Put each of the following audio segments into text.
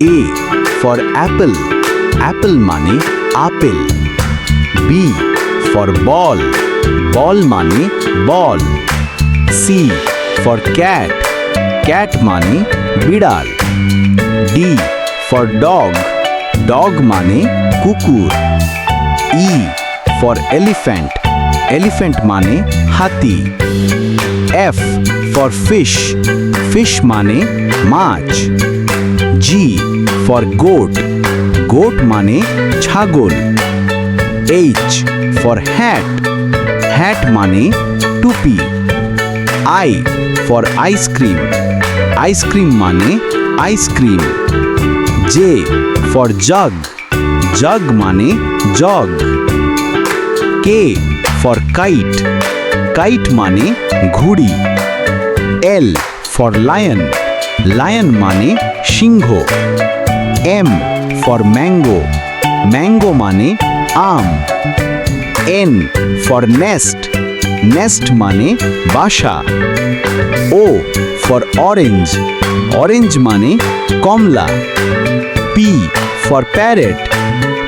A for Apple Apple মানে apple B for ball ball মানে ball C for cat cat মানে বিড়াল D for dog dog মানে কুকুর ই ফর এলিফ্যান্ট এলিফ্যান্ট মানে হাতি এফ ফর ফিশ ফিশ মানে মাছ জি ফর গোট গোট মানে ছাগল এইচ ফর হ্যাট হ্যাট মানে টুপি I for ice cream ice cream মানে ice cream J for jug jug মানে jug K for kite kite মানে ঘুড়ি এল ফর লায়ন লায়ন মানে সিংহ। এম ফর ম্যাঙ্গো ম্যাঙ্গো মানে আম। এন ফর নেস্ট নেস্ট মানে বাসা। ও ফর অরেঞ্জ অরেঞ্জ মানে কমলা। পি ফর প্যারেট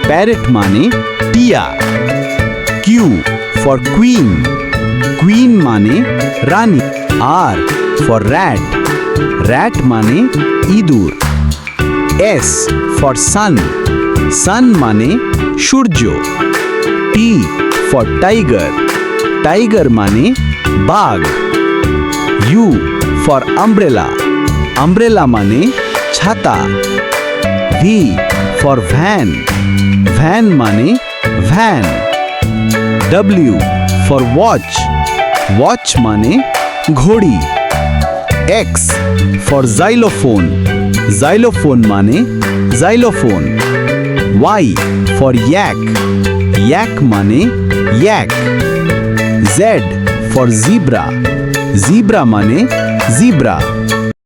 প্যারেট মানে টিয়া। কিউ ফর কুইন কুইন মানে রানী। R ফর র্যাট র্যাট মানে ইঁদুর এস ফর সান সান মানে সূর্য টি ফর টাইগার টাইগার মানে বাঘ ইউ ফর আমব্রেলা আমব্রেলা মানে ছাতা ভি ফর ভ্যান ভ্যান মানে van W for watch watch মানে ঘড়ি এক্স ফর জাইলোফোন জাইলোফোন মানে xylophone Y for yak yak মানে yak Z for zebra zebra মানে জিব্রা